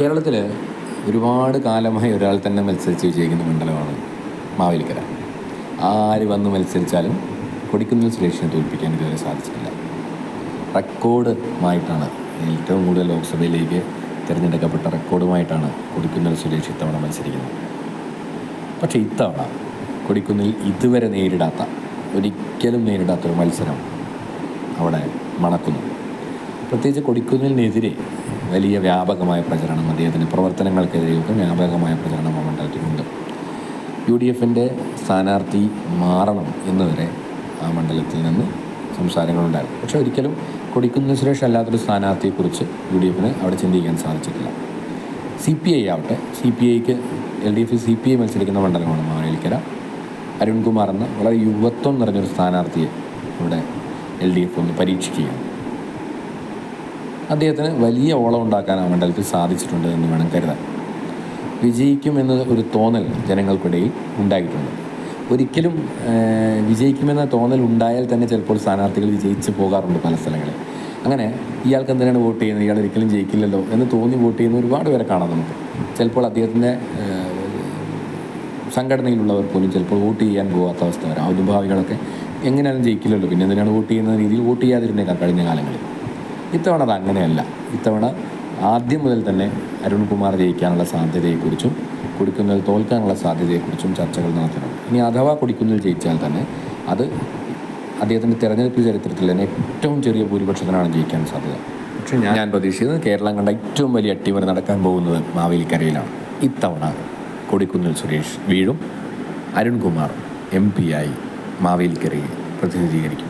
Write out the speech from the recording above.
കേരളത്തിൽ ഒരുപാട് കാലമായി ഒരാൾ തന്നെ മത്സരിച്ച് വിജയിക്കുന്ന മണ്ഡലമാണ് മാവേലിക്കര. ആര് വന്ന് മത്സരിച്ചാലും കൊടിക്കുന്നിൽ സുരേഷിനെ തോൽപ്പിക്കാൻ ഇതുവരെ സാധിച്ചിട്ടില്ല. റെക്കോർഡുമായിട്ടാണ് ഏറ്റവും കൂടുതൽ ലോക്സഭയിലേക്ക് തിരഞ്ഞെടുക്കപ്പെട്ട റെക്കോർഡുമായിട്ടാണ് കൊടിക്കുന്നിൽ സുരേഷ് ഇത്തവണ മത്സരിക്കുന്നത്. പക്ഷേ ഇത്തവണ കൊടിക്കുന്നിൽ ഇതുവരെ നേരിടാത്ത ഒരിക്കലും നേരിടാത്തൊരു മത്സരം അവിടെ മണക്കുന്നു. പ്രത്യേകിച്ച് കൊടിക്കുന്നിലിനെതിരെ വലിയ വ്യാപകമായ പ്രചരണം അദ്ദേഹത്തിന്റെ പ്രവർത്തനങ്ങൾക്കെതിരെയൊക്കെ വ്യാപകമായ പ്രചരണം ഉണ്ടായിട്ടുണ്ട് യു ഡി എഫിന്റെ സ്ഥാനാർത്ഥി മാറണം എന്നുവരെ ആ മണ്ഡലത്തിൽ നിന്ന് സംസാരങ്ങളുണ്ടായിരുന്നു. പക്ഷേ ഒരിക്കലും കൊടിക്കുന്ന സുരേഷ് അല്ലാത്തൊരു സ്ഥാനാർത്ഥിയെക്കുറിച്ച് യു ഡി എഫിന് അവിടെ ചിന്തിക്കാൻ സാധിച്ചിട്ടില്ല. സി പി ഐ ആവട്ടെ സി പി ഐക്ക് എൽ ഡി എഫിൽ സി പി ഐ മത്സരിക്കുന്ന മണ്ഡലമാണ് മാവേലിക്കര. അരുൺകുമാർ എന്ന വളരെ യുവത്വം നിറഞ്ഞൊരു സ്ഥാനാർത്ഥിയെ ഇവിടെ എൽ ഡി എഫ് ഒന്ന് പരീക്ഷിക്കുകയാണ്. അദ്ദേഹത്തിന് വലിയ ഓളം ഉണ്ടാക്കാനാണ് മണ്ഡലത്തിൽ സാധിച്ചിട്ടുണ്ട് എന്ന് വേണം കരുതാൻ. വിജയിക്കുമെന്ന് ഒരു തോന്നൽ ജനങ്ങൾക്കിടയിൽ ഉണ്ടായിട്ടുണ്ട്. ഒരിക്കലും വിജയിക്കുമെന്ന തോന്നൽ ഉണ്ടായാൽ തന്നെ ചിലപ്പോൾ സ്ഥാനാർത്ഥികൾ വിജയിച്ച് പോകാറുണ്ട് പല സ്ഥലങ്ങളിൽ. അങ്ങനെ ഇയാൾക്ക് എന്തിനാണ് വോട്ട് ചെയ്യുന്നത്? ഇയാൾ ഒരിക്കലും ജയിക്കില്ലല്ലോ എന്ന് തോന്നി വോട്ട് ചെയ്യുന്ന ഒരുപാട് പേരെ കാണാം നമുക്ക്. ചിലപ്പോൾ അദ്ദേഹത്തിന്റെ സംഘടനയിലുള്ളവർ പോലും ചിലപ്പോൾ വോട്ട് ചെയ്യാൻ പോകാത്ത അവസ്ഥ വരാം. അനുഭാവികളൊക്കെ എങ്ങനെയാലും ജയിക്കില്ലല്ലോ. പിന്നെ എന്തിനാണ് വോട്ട് ചെയ്യുന്ന രീതിയിൽ വോട്ട് ചെയ്യാതിരുന്നേക്കാം കഴിഞ്ഞ കാലങ്ങളിൽ. ഇത്തവണ അത് അങ്ങനെയല്ല. ഇത്തവണ ആദ്യം മുതൽ തന്നെ അരുൺകുമാർ ജയിക്കാനുള്ള സാധ്യതയെക്കുറിച്ചും കൊടിക്കുന്നിൽ തോൽക്കാനുള്ള സാധ്യതയെക്കുറിച്ചും ചർച്ചകൾ നടത്തണം. ഇനി അഥവാ കൊടിക്കുന്നിൽ ജയിച്ചാൽ തന്നെ അത് അദ്ദേഹത്തിന്റെ തെരഞ്ഞെടുപ്പ് ചരിത്രത്തിൽ തന്നെ ഏറ്റവും ചെറിയ ഭൂരിപക്ഷത്തിനാണ് ജയിക്കാൻ സാധ്യത. പക്ഷേ ഞാൻ ഞാൻ പ്രതീക്ഷിക്കുന്നത് കേരളം കണ്ട ഏറ്റവും വലിയ അട്ടിമറി നടക്കാൻ പോകുന്നത് മാവേലിക്കരയിലാണ്. ഇത്തവണ കൊടിക്കുന്നിൽ സുരേഷ് വീഴും അരുൺകുമാർ എം പി ആയി മാവേലിക്കരയെ പ്രതിനിധീകരിക്കും.